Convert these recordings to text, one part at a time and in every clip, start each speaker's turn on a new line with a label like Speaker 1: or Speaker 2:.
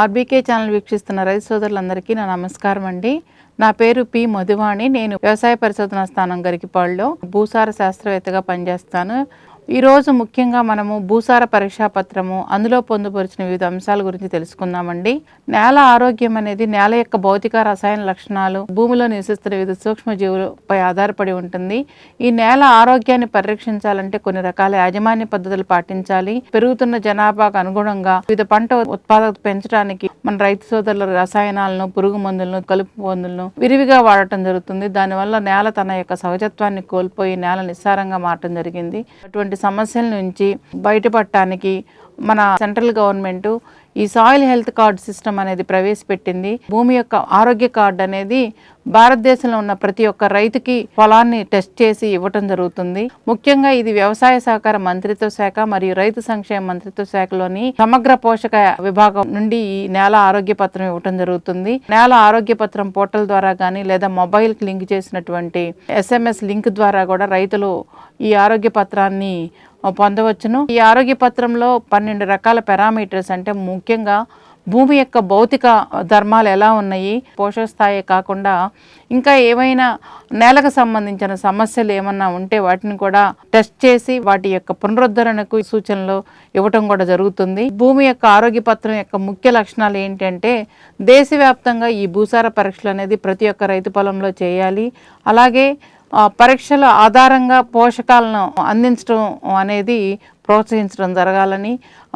Speaker 1: RBK channel వీక్షిస్తున్న రైతు సోదరులందరికీ నా నమస్కారం అండి. నా పేరు పి మధువాణి. నేను వ్యవసాయ పరిశోధన స్థానం గరికిపాడులో భూసార శాస్త్రవేత్తగా పనిచేస్తాను. ఈరోజు ముఖ్యంగా మనము భూసార పరీక్షా పత్రము అందులో పొందుపరిచిన వివిధ అంశాల గురించి తెలుసుకుందామండి. నేల ఆరోగ్యం అనేది నేల యొక్క భౌతిక రసాయన లక్షణాలు భూమిలో నివసిస్తున్న వివిధ సూక్ష్మజీవులపై ఆధారపడి ఉంటుంది. ఈ నేల ఆరోగ్యాన్ని పరిరక్షించాలంటే కొన్ని రకాల యాజమాన్య పద్ధతులు పాటించాలి. పెరుగుతున్న జనాభాకు అనుగుణంగా వివిధ పంట ఉత్పాదకత పెంచడానికి మన రైతు సోదరుల రసాయనాలను పురుగు మందులను కలుపు మందులను విరివిగా వాడటం జరుగుతుంది. దానివల్ల నేల తన యొక్క సహజత్వాన్ని కోల్పోయి నేల నిస్సారంగా మారటం జరిగింది. అటువంటి సమస్యల నుంచి బయటపడటానికి మన సెంట్రల్ గవర్నమెంట్ ఈ సాయిల్ హెల్త్ కార్డ్ సిస్టమ్ అనేది ప్రవేశపెట్టింది. భూమి యొక్క ఆరోగ్య కార్డు అనేది భారతదేశంలో ఉన్న ప్రతి ఒక్క రైతుకి పొలాన్ని టెస్ట్ చేసి ఇవ్వటం జరుగుతుంది. ముఖ్యంగా ఇది వ్యవసాయ సహకార మంత్రిత్వ శాఖ మరియు రైతు సంక్షేమ మంత్రిత్వ శాఖలోని సమగ్ర పోషక విభాగం నుండి ఈ నేల ఆరోగ్య పత్రం ఇవ్వటం జరుగుతుంది. నేల ఆరోగ్య పత్రం పోర్టల్ ద్వారా కానీ లేదా మొబైల్కి లింక్ చేసినటువంటి ఎస్ఎంఎస్ లింక్ ద్వారా కూడా రైతులు ఈ ఆరోగ్య పత్రాన్ని పొందవచ్చును. ఈ ఆరోగ్య పత్రంలో పన్నెండు రకాల పారామీటర్స్ అంటే ముఖ్యంగా భూమి యొక్క భౌతిక ధర్మాలు ఎలా ఉన్నాయి పోషక స్థాయి కాకుండా ఇంకా ఏవైనా నేలకు సంబంధించిన సమస్యలు ఏమన్నా ఉంటే వాటిని కూడా టెస్ట్ చేసి వాటి యొక్క పునరుద్ధరణకు సూచనలు ఇవ్వటం కూడా జరుగుతుంది. భూమి యొక్క ఆరోగ్య పత్రం యొక్క ముఖ్య లక్షణాలు ఏంటంటే దేశవ్యాప్తంగా ఈ భూసార పరీక్షలు అనేది ప్రతి ఒక్క రైతు పొలంలో చేయాలి. అలాగే పరీక్షల ఆధారంగా పోషకాలను అందించడం అనేది ప్రోత్సహించడం జరగాలని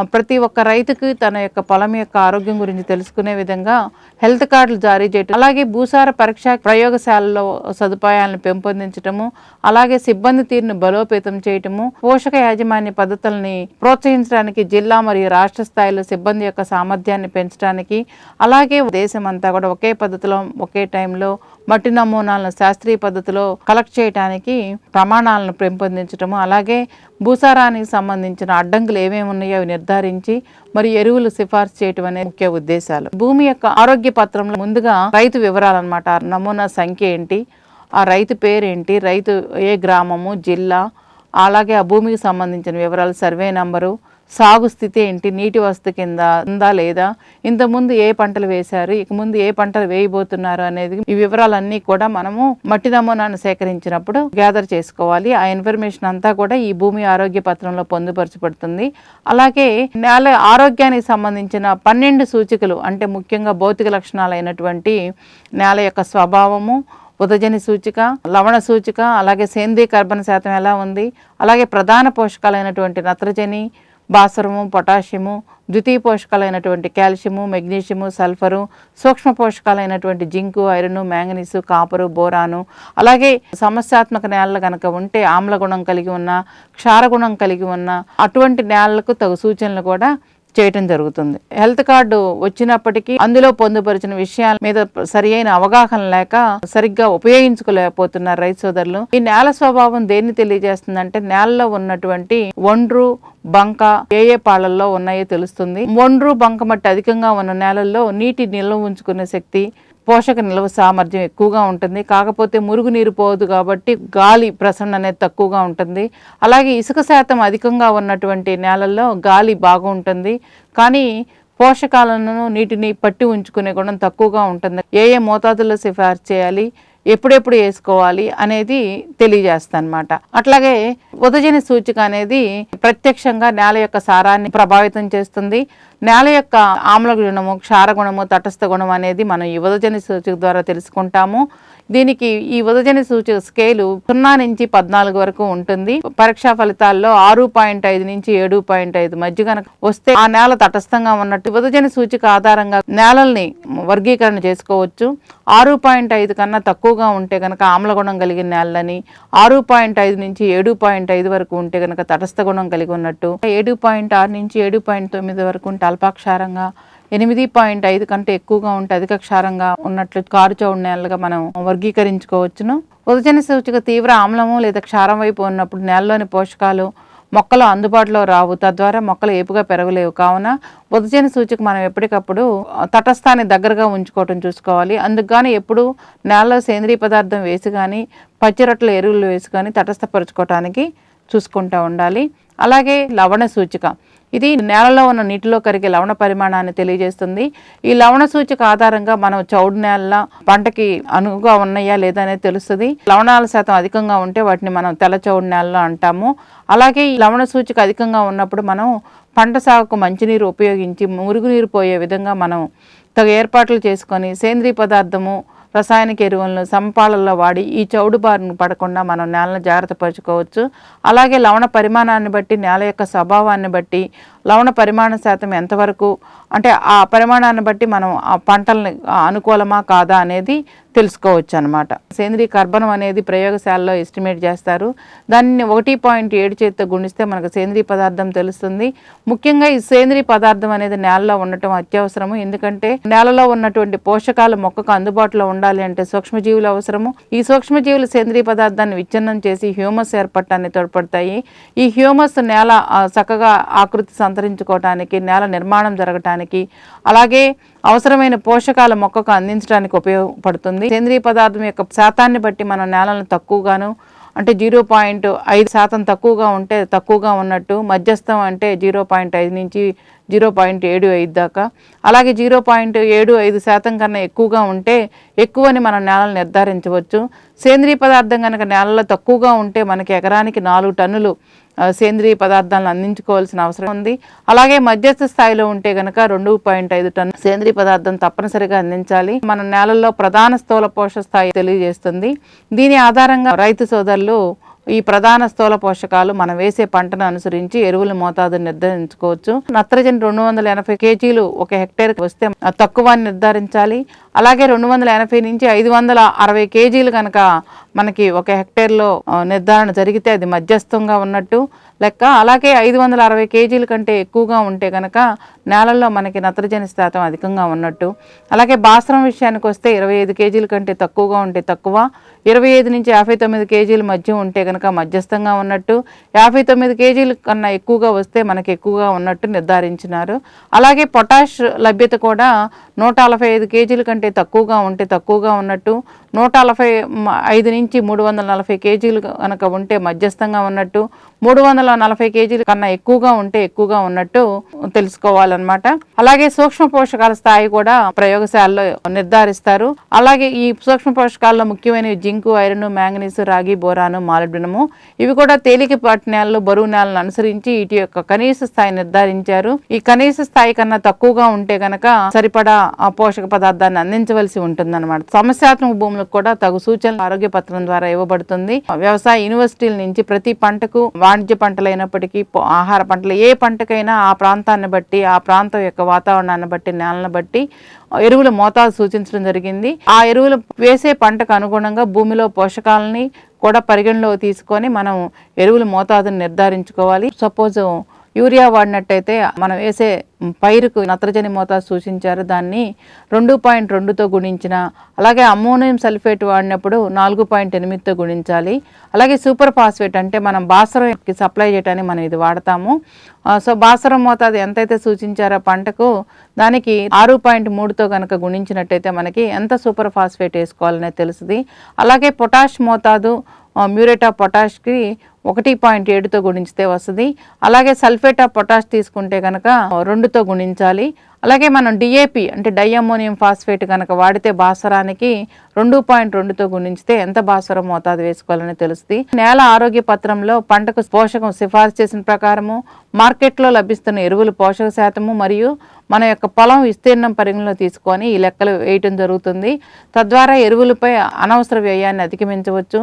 Speaker 1: ప్రతి ఒక్క రైతుకి తన యొక్క పొలం యొక్క ఆరోగ్యం గురించి తెలుసుకునే విధంగా హెల్త్ కార్డులు జారీ చేయటం అలాగే భూసార పరీక్ష ప్రయోగశాలలో సదుపాయాలను పెంపొందించటము అలాగే సిబ్బంది తీరును బలోపేతం చేయటము పోషక యాజమాన్య పద్ధతుల్ని ప్రోత్సహించడానికి జిల్లా మరియు రాష్ట్ర స్థాయిలో సిబ్బంది యొక్క సామర్థ్యాన్ని పెంచడానికి అలాగే దేశమంతా కూడా ఒకే పద్ధతిలో ఒకే టైంలో మట్టి నమూనాలను శాస్త్రీయ పద్ధతిలో కలెక్ట్ చేయడానికి ప్రమాణాలను పెంపొందించటము అలాగే భూసారానికి సంబంధించిన అడ్డంకులు ఏమేమి ఉన్నాయో అవి నిర్ధారించి మరి ఎరువులు సిఫార్సు చేయటం అనే ముఖ్య ఉద్దేశాలు. భూమి యొక్క ఆరోగ్య పత్రంలో ముందుగా రైతు వివరాలు అనమాట నమూనా సంఖ్య ఏంటి? ఆ రైతు పేరేంటి? రైతు ఏ గ్రామము జిల్లా? అలాగే ఆ భూమికి సంబంధించిన వివరాలు సర్వే నంబరు సాగు స్థితి ఏంటి? నీటి వసతి కింద ఉందా లేదా? ఇంతకుముందు ఏ పంటలు వేశారు? ఇక ముందు ఏ పంటలు వేయబోతున్నారు అనేది ఈ వివరాలన్నీ కూడా మనము మట్టి నమూనాను సేకరించినప్పుడు గ్యాదర్ చేసుకోవాలి. ఆ ఇన్ఫర్మేషన్ అంతా కూడా ఈ భూమి ఆరోగ్య పత్రంలో పొందుపరచబడుతుంది. అలాగే నేల ఆరోగ్యానికి సంబంధించిన పన్నెండు సూచికలు అంటే ముఖ్యంగా భౌతిక లక్షణాలైనటువంటి నేల యొక్క స్వభావము ఉదజని సూచిక లవణ సూచిక అలాగే సేంద్రీయ కర్బన శాతం ఎలా ఉంది? అలాగే ప్రధాన పోషకాలైనటువంటి నత్రజని భాస్వరము పొటాషియము ద్వితీయ పోషకాలైనటువంటి కాల్షియము మెగ్నీషియము సల్ఫరు సూక్ష్మ పోషకాలైనటువంటి zinc iron manganese copper boron అలాగే సమస్యాత్మక నేలలు కనుక ఉంటే ఆమ్ల గుణం కలిగి ఉన్న క్షారగుణం కలిగి ఉన్న అటువంటి నేలలకు తగు సూచనలు కూడా చేయటం జరుగుతుంది. హెల్త్ కార్డు వచ్చినప్పటికీ అందులో పొందుపరిచిన విషయాల మీద సరి అయిన అవగాహన లేక సరిగ్గా ఉపయోగించుకోలేకపోతున్నారు రైతు సోదరులు. ఈ నేల స్వభావం దేన్ని తెలియజేస్తుందంటే నేలలో ఉన్నటువంటి ఒండ్రు బంక ఏ ఏ పాళ్ళల్లో ఉన్నాయో తెలుస్తుంది. ఒండ్రు బంక మట్టి అధికంగా ఉన్న నేలల్లో నీటి నిల్వ ఉంచుకునే శక్తి పోషక నిల్వ సామర్థ్యం ఎక్కువగా ఉంటుంది. కాకపోతే మురుగు నీరు పోదు కాబట్టి గాలి ప్రసరణ అనేది తక్కువగా ఉంటుంది. అలాగే ఇసుక శాతం అధికంగా ఉన్నటువంటి నేలల్లో గాలి బాగుంటుంది కానీ పోషకాలను నీటిని పట్టి ఉంచుకునే గుణం తక్కువగా ఉంటుంది. ఏ ఏ మోతాదుల్లో సిఫార్సు చేయాలి? ఎప్పుడెప్పుడు వేసుకోవాలి అనేది తెలియజేస్తానమాట. అట్లాగే ఉదజని సూచిక అనేది ప్రత్యక్షంగా నేల యొక్క సారాన్ని ప్రభావితం చేస్తుంది. నేల యొక్క ఆమ్ల గుణము క్షార గుణము తటస్థ గుణం అనేది మనం ఈ ఉదజని సూచిక ద్వారా తెలుసుకుంటాము. దీనికి ఈ ఉదజన సూచిక స్కేలు సున్నా నుంచి పద్నాలుగు వరకు ఉంటుంది. పరీక్షా ఫలితాల్లో ఆరు పాయింట్ ఐదు నుంచి ఏడు పాయింట్ ఐదు మధ్య కనుక వస్తే ఆ నేల తటస్థంగా ఉన్నట్టు విభజన సూచిక ఆధారంగా నేలల్ని వర్గీకరణ చేసుకోవచ్చు. ఆరు పాయింట్ ఐదు కన్నా తక్కువగా ఉంటే కనుక ఆమ్ల గుణం కలిగిన నేలని ఆరు పాయింట్ ఐదు నుంచి ఏడు పాయింట్ ఐదు వరకు ఉంటే కనుక తటస్థ గుణం కలిగి ఉన్నట్టు ఏడు పాయింట్ ఆరు నుంచి ఏడు పాయింట్ తొమ్మిది వరకు ఉంటే అల్పాక్షారంగా ఎనిమిది పాయింట్ ఐదు కంటే ఎక్కువగా ఉంటే అధిక క్షారంగా ఉన్నట్లు కారుచౌడు నేలగా మనం వర్గీకరించుకోవచ్చును. ఉదజన సూచిక తీవ్ర ఆమ్లము లేదా క్షారం వైపు ఉన్నప్పుడు నేలలోని పోషకాలు మొక్కలు అందుబాటులో రావు. తద్వారా మొక్కలు ఏపుగా పెరగలేవు. కావున ఉదజన సూచిక మనం ఎప్పటికప్పుడు తటస్థాన్ని దగ్గరగా ఉంచుకోవటం చూసుకోవాలి. అందుకు ఎప్పుడు నేలలో సేంద్రీయ పదార్థం వేసి కానీ పచ్చిరొట్టల ఎరువులు వేసి కానీ తటస్థపరుచుకోవటానికి చూసుకుంటూ ఉండాలి. అలాగే లవణ సూచిక. ఇది నేలలో ఉన్న నీటిలో కరిగే లవణ పరిమాణాన్ని తెలియజేస్తుంది. ఈ లవణ సూచిక ఆధారంగా మనం చౌడు నేల పంటకి అనువుగా ఉన్నాయా లేదా అనేది తెలుస్తుంది. లవణాల శాతం అధికంగా ఉంటే వాటిని మనం తెల్ల చౌడు నేలలో అంటాము. అలాగే ఈ లవణ సూచిక అధికంగా ఉన్నప్పుడు మనం పంట సాగుకు మంచినీరు ఉపయోగించి మురుగునీరు పోయే విధంగా మనం తగు ఏర్పాట్లు చేసుకొని సేంద్రీయ పదార్థము రసాయనిక ఎరువులను సమపాలల్లో వాడి ఈ చౌడు బారును పడకుండా మనం నేలను జాగ్రత్త పరచుకోవచ్చు. అలాగే లవణ పరిమాణాన్ని బట్టి నేల యొక్క స్వభావాన్ని బట్టి లవణ పరిమాణ శాతం ఎంతవరకు? అంటే ఆ పరిమాణాన్ని బట్టి మనం ఆ పంటల్ని అనుకూలమా కాదా అనేది తెలుసుకోవచ్చు అనమాట సేంద్రీయ కర్బనం అనేది ప్రయోగశాలలో ఎస్టిమేట్ చేస్తారు. దాన్ని ఒకటి పాయింట్ ఏడు చేతితో గుణిస్తే మనకు సేంద్రీయ పదార్థం తెలుస్తుంది. ముఖ్యంగా ఈ సేంద్రీయ పదార్థం అనేది నేలలో ఉండటం అత్యవసరము. ఎందుకంటే నేలలో ఉన్నటువంటి పోషకాలు మొక్కకు అందుబాటులో ఉండాలి అంటే సూక్ష్మజీవులు అవసరము. ఈ సూక్ష్మజీవులు సేంద్రీయ పదార్థాన్ని విచ్ఛిన్నం చేసి హ్యూమస్ ఏర్పడటాన్ని తోడ్పడతాయి. ఈ హ్యూమస్ నేల చక్కగా ఆకృతి సంతరించుకోవటానికి నేల నిర్మాణం జరగటానికి అలాగే అవసరమైన పోషకాల మొక్కకు అందించడానికి ఉపయోగపడుతుంది. సేంద్రీయ పదార్థం యొక్క శాతాన్ని బట్టి మనం నేలను తక్కువగాను అంటే జీరో పాయింట్ ఐదు శాతం తక్కువగా ఉంటే తక్కువగా ఉన్నట్టు మధ్యస్థం అంటే జీరో పాయింట్ ఐదు నుంచి జీరో పాయింట్ ఏడు ఐదు దాకా అలాగే జీరో పాయింట్ ఏడు ఐదు శాతం కన్నా ఎక్కువగా ఉంటే ఎక్కువని మనం నేలను నిర్ధారించవచ్చు. సేంద్రీయ పదార్థం కనుక నేలలో తక్కువగా ఉంటే మనకి ఎకరానికి నాలుగు టన్నులు సేంద్రీయ పదార్థాలను అందించుకోవాల్సిన అవసరం ఉంది. అలాగే మధ్యస్థ స్థాయిలో ఉంటే గనక రెండు పాయింట్ ఐదు టన్ సేంద్రీయ పదార్థం తప్పనిసరిగా అందించాలి. మన నేలల్లో ప్రధాన స్థూల పోషక స్థాయి తెలియజేస్తుంది. దీని ఆధారంగా రైతు సోదరులు ఈ ప్రధాన స్థూల పోషకాలు మనం వేసే పంటను అనుసరించి ఎరువుల మోతాదు నిర్ధారించుకోవచ్చు. నత్రజని రెండు వందల ఎనభై కేజీలు ఒక హెక్టేర్కి వస్తే తక్కువ నిర్ధారించాలి. అలాగే రెండు వందల ఎనభై నుంచి ఐదు వందల అరవై కేజీలు కనుక మనకి ఒక హెక్టేర్లో నిర్ధారణ జరిగితే అది మధ్యస్థంగా ఉన్నట్టు లెక్క. అలాగే ఐదు వందల అరవై కేజీల కంటే ఎక్కువగా ఉంటే కనుక నేలల్లో మనకి నత్రజని శాతం అధికంగా ఉన్నట్టు. అలాగే బాస్రం విషయానికి వస్తే ఇరవై ఐదు కేజీల కంటే తక్కువగా ఉంటే తక్కువ. ఇరవై ఐదు నుంచి యాభై తొమ్మిది కేజీల మధ్య ఉంటే కనుక మధ్యస్థంగా ఉన్నట్టు. యాభై తొమ్మిది కేజీల కన్నా ఎక్కువగా వస్తే మనకి ఎక్కువగా ఉన్నట్టు నిర్ధారించినారు. అలాగే పొటాష్ లభ్యత కూడా నూట నలభై ఐదు కేజీల కంటే తక్కువగా ఉంటే తక్కువగా ఉన్నట్టు నూట నలభై ఐదు నుంచి మూడు వందల నలభై కేజీలు కనుక ఉంటే మధ్యస్థంగా ఉన్నట్టు మూడు వందల నలభై కేజీల కన్నా ఎక్కువగా ఉంటే ఎక్కువగా ఉన్నట్టు తెలుసుకోవాలన్నమాట. అలాగే సూక్ష్మ పోషకాల స్థాయి కూడా ప్రయోగశాలలో నిర్ధారిస్తారు. అలాగే ఈ సూక్ష్మ పోషకాల్లో ముఖ్యమైనవి జింకు ఐరన్ మ్యాంగనీస్ రాగి బోరాను మాలిబ్డినము. ఇవి కూడా తేలికపాటి నేలలు బరువు నేలను అనుసరించి వీటి యొక్క కనీస స్థాయి నిర్ధారించారు. ఈ కనీస స్థాయి కన్నా తక్కువగా ఉంటే గనక సరిపడా ఆ పోషక పదార్థాన్ని అందించవలసి ఉంటుందన్నమాట. సమస్యాత్మక వారికి కూడా తగు సూచనలు ఆరోగ్య పత్రం ద్వారా ఇవ్వబడుతుంది. వ్యవసాయ యూనివర్సిటీల నుంచి ప్రతి పంటకు వాణిజ్య పంటలైనప్పటికీ ఆహార పంటలు ఏ పంటకైనా ఆ ప్రాంతాన్ని బట్టి ఆ ప్రాంతం యొక్క వాతావరణాన్ని బట్టి నేలను బట్టి ఎరువుల మోతాదు సూచించడం జరిగింది. ఆ ఎరువులు వేసే పంటకు అనుగుణంగా భూమిలో పోషకాలని కూడా పరిగణలో తీసుకొని మనం ఎరువుల మోతాదుని నిర్ధారించుకోవాలి. సపోజ్ యూరియా వాడినట్టయితే మనం వేసే పైరుకు నత్రజని మోతాదు సూచించారు. దాన్ని రెండు పాయింట్ రెండుతో గుణించిన అలాగే అమ్మోనియం సల్ఫేట్ వాడినప్పుడు నాలుగు పాయింట్ ఎనిమిదితో గుణించాలి. అలాగే సూపర్ ఫాస్ఫేట్ అంటే మనం బాసరంకి సప్లై చేయడానికి మనం ఇది వాడతాము. సో బాసరం మోతాదు ఎంతైతే సూచించారో పంటకు దానికి ఆరు పాయింట్ మూడుతో కనుక గుణించినట్టయితే మనకి ఎంత సూపర్ ఫాస్ఫేట్ వేసుకోవాలనేది తెలుస్తుంది అలాగే పొటాష్ మోతాదు మ్యూరేటా మ్యూరేట్ ఆఫ్ పొటాష్కి ఒకటి పాయింట్ ఏడుతో గుణించితే వస్తుంది. అలాగే సల్ఫేట్ ఆఫ్ పొటాష్ తీసుకుంటే కనుక రెండుతో గుణించాలి. అలాగే మనం డిఏపి అంటే డైఅమోనియం ఫాస్ఫేట్ కనుక వాడితే భాస్వరానికి రెండు పాయింట్ రెండుతో గుణించితే ఎంత భాస్వరం మోతాదు వేసుకోవాలని తెలుస్తుంది. నేల ఆరోగ్య పత్రంలో పంటకు పోషకం సిఫార్సు చేసిన ప్రకారము మార్కెట్లో లభిస్తున్న ఎరువులు పోషక శాతము మరియు మన యొక్క పొలం విస్తీర్ణం పరిగణలో తీసుకొని ఈ లెక్కలు వేయటం జరుగుతుంది. తద్వారా ఎరువులపై అనవసర వ్యయాన్ని అధిగమించవచ్చు.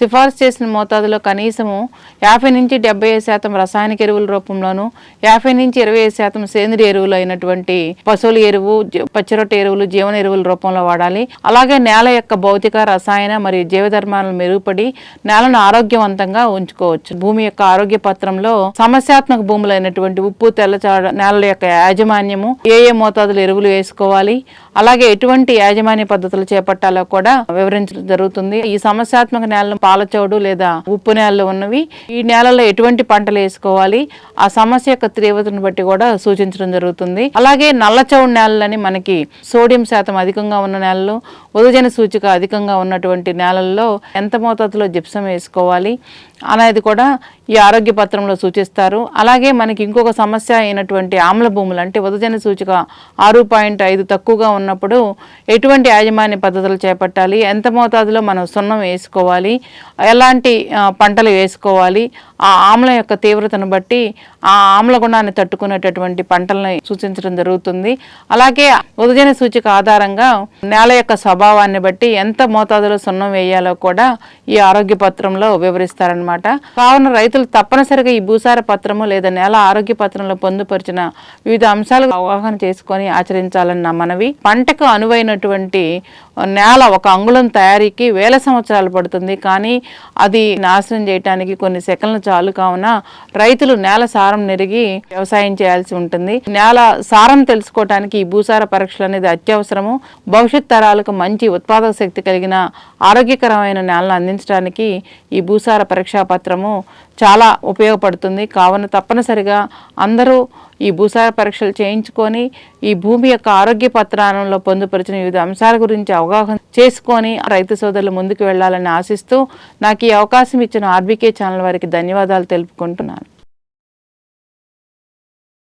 Speaker 1: సిఫార్సు చేసిన మోతాదులో కనీసము యాభై నుంచి డెబ్బై ఐదు శాతం రసాయనిక ఎరువుల రూపంలోను యాభై నుంచి ఇరవై ఐదు శాతం సేంద్రియ ఎరువులు అయినటువంటి పశువుల ఎరువు జ- పచ్చిరొట్ట ఎరువులు జీవన ఎరువుల రూపంలో వాడాలి. అలాగే నేల యొక్క భౌతిక రసాయన మరియు జీవధర్మాలను మెరుగుపడి నేలను ఆరోగ్యవంతంగా ఉంచుకోవచ్చు. భూమి యొక్క ఆరోగ్య పత్రంలో సమస్యాత్మక భూములైనటువంటి ఉప్పు తెల్లచాడ నేలల యొక్క యాజమాన్యము ఏ ఏ మోతాదులు ఎరువులు వేసుకోవాలి అలాగే ఎటువంటి యాజమాన్య పద్ధతులు చేపట్టాలో కూడా వివరించడం జరుగుతుంది. ఈ సమస్యాత్మక నేలను పాలచోడు లేదా ఉప్పు నేలలు ఉన్నవి. ఈ నేలలో ఎటువంటి పంటలు వేసుకోవాలి? ఆ సమస్య యొక్క తీవ్రతను బట్టి కూడా సూచించడం జరుగుతుంది. అలాగే నల్లచౌడు నేలలని మనకి సోడియం శాతం అధికంగా ఉన్న నేలలు ఉదజన సూచిక అధికంగా ఉన్నటువంటి నేలల్లో ఎంత మోతాదులో జిప్సం వేసుకోవాలి అనేది కూడా ఈ ఆరోగ్య పత్రంలో సూచిస్తారు. అలాగే మనకి ఇంకొక సమస్య అయినటువంటి ఆమ్ల భూములు అంటే ఉదజన సూచిక ఆరు పాయింట్ ఐదు తక్కువగా ఉన్నప్పుడు ఎటువంటి యాజమాన్య పద్ధతులు చేపట్టాలి? ఎంత మోతాదులో మనం సున్నం వేసుకోవాలి? ఎలాంటి పంటలు వేసుకోవాలి? ఆ ఆమ్ల యొక్క తీవ్రతను బట్టి ఆ ఆమ్ల గుణాన్ని తట్టుకునేటటువంటి పంటలను సూచించడం జరుగుతుంది. అలాగే ఉదజన సూచిక ఆధారంగా నేల యొక్క స్వభావాన్ని బట్టి ఎంత మోతాదులో సున్నం వేయాలో కూడా ఈ ఆరోగ్య పత్రంలో వివరిస్తారనమాట కావున రైతు రైతులు తప్పనిసరిగా ఈ భూసార పత్రము లేదా నేల ఆరోగ్య పత్రంలో పొందుపరిచిన వివిధ అంశాలు అవగాహన చేసుకొని ఆచరించాలని నా మనవి. పంటకు అనువైనటువంటి నేల ఒక అంగుళం తయారీకి వేల సంవత్సరాలు పడుతుంది. కానీ అది నాశనం చేయడానికి కొన్ని సెకండ్లు చాలు. కావున రైతులు నేల సారం నెరిగి వ్యవసాయం చేయాల్సి ఉంటుంది. నేల సారం తెలుసుకోవటానికి ఈ భూసార పరీక్షలు అనేది అత్యవసరము. భవిష్యత్ తరాలకు మంచి ఉత్పాదక శక్తి కలిగిన ఆరోగ్యకరమైన నేలను అందించడానికి ఈ భూసార పరీక్షా పత్రము చాలా ఉపయోగపడుతుంది. కావున తప్పనిసరిగా అందరూ ఈ భూసార పరీక్షలు చేయించుకొని ఈ భూమి యొక్క ఆరోగ్య పత్రాలలో పొందుపరిచిన వివిధ అంశాల గురించి అవగాహన చేసుకొని రైతు సోదరులు ముందుకు వెళ్ళాలని ఆశిస్తూ నాకు ఈ అవకాశం ఇచ్చిన ఆర్బీకే ఛానల్ వారికి ధన్యవాదాలు తెలుపుకుంటున్నాను.